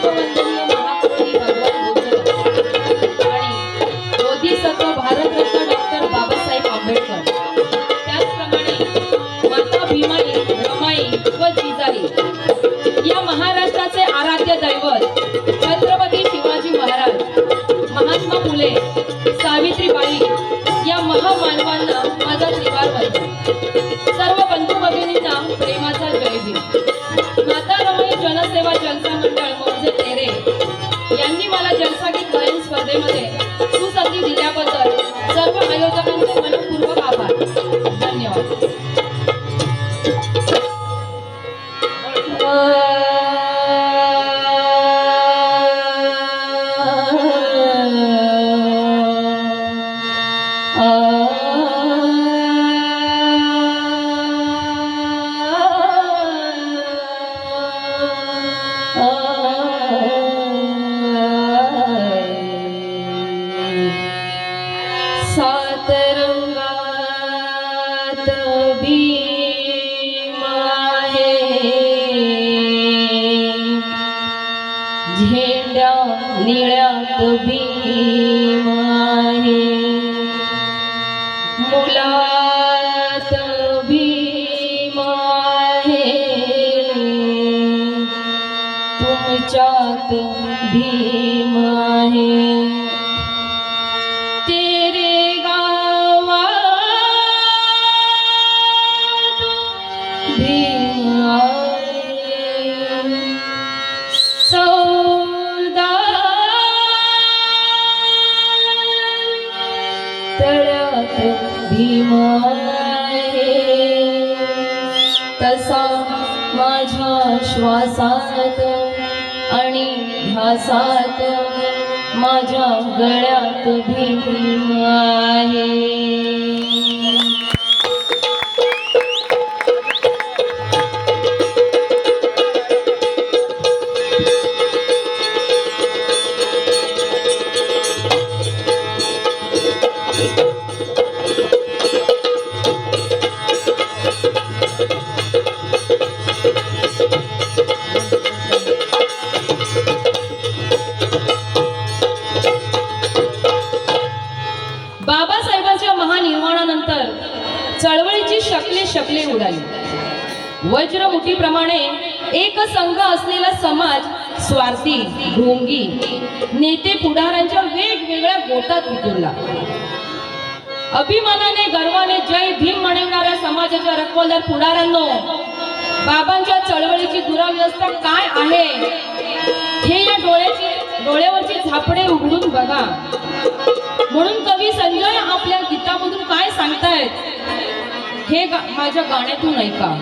विश्ववंदनीय महाकवी भगवान आणि बोधिसत्व भारतरत्न डॉक्टर बाबासाहेब आंबेडकर त्याचप्रमाणे माता भीमाई रमाई व जिजाई या महाराष्ट्राचे आराध्य दैवत छत्रपती शिवाजी महाराज महात्मा फुले सावित्रीबाई या महामानवांना माझा त्रिवार वंदन सर्व बंधू भगिनींना प्रेमाचा जय भीम माता रमाई जनसेवा जलसा मला जलसागीत गायन स्पर्धेमध्ये सुसंधी दिल्याबद्दल सर्व आयोजकांना तुमच्यात भीम आहे. तेरे गावात भीम आहे. सौदा तळ्यात भीम आहे. तसा माझ्या श्वासा इतिहासात माझ्या गळ्यात भीम आहे. शकले शकले उडाली वज्रमुठीप्रमाणे एक संघ असलेला समाज स्वार्थी ढोंगी नेते पुढाऱ्यांच्या वेगवेगळ्या गोटात विखुरला अभिमानाने गर्वाने जय भीम म्हणणाऱ्या समाजाच्या रखवालदार पुढाऱ्यांनो बाबांच्या चळवळीची दुरावस्था काय आहे? हे या डोळ्याची डोळ्यावरचे झापडे उघडून बघा. म्हणून कवी संजय आपल्या गीतामधून काय सांगतायत? हे गा- माझ्या गाण्यातून ऐका.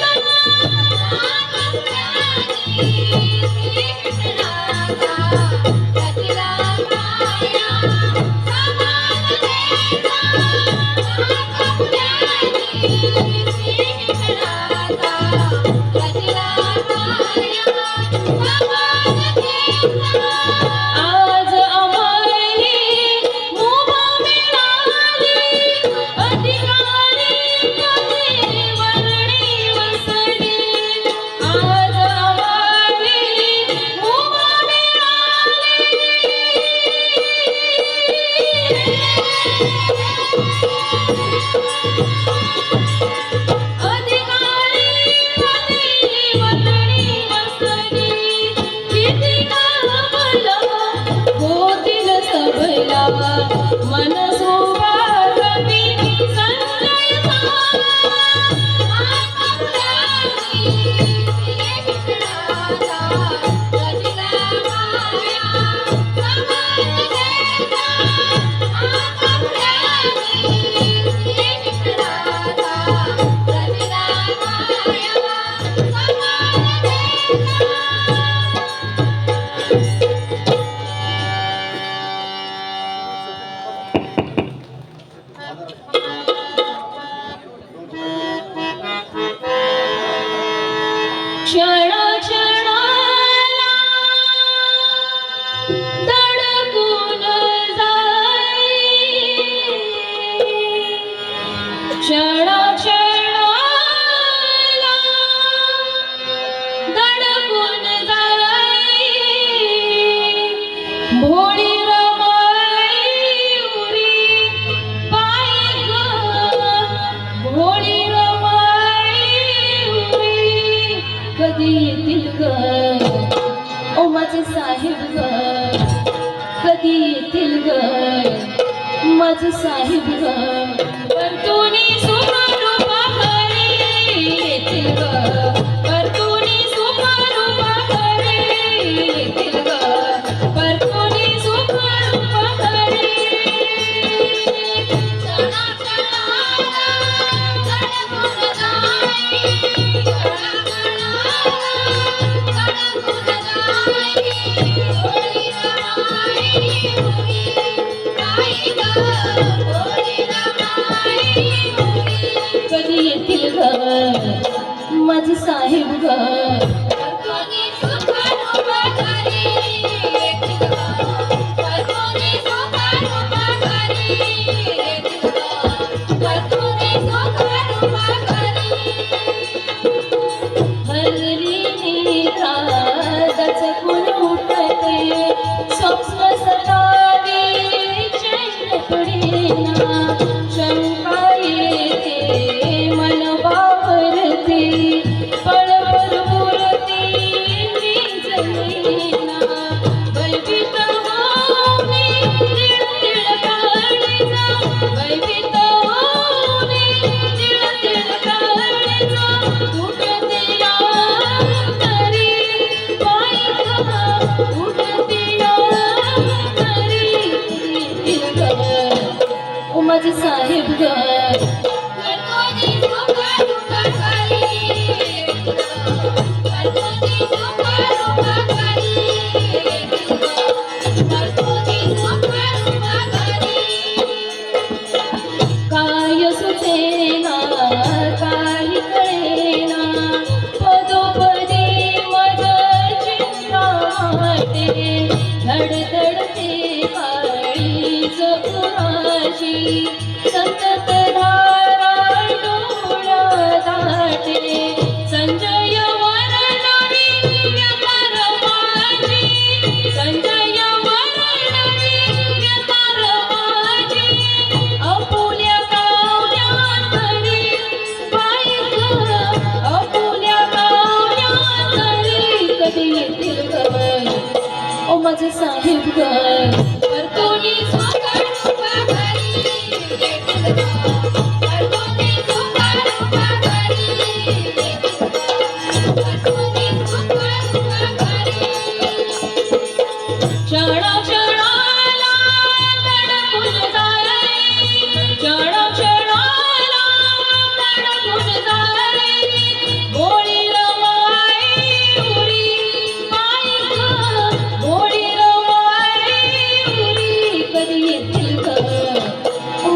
啦。माझे साहेब ग कधी येतील ग माझे साहेब ग 就算回不去。साहेब ग माझी सतत धार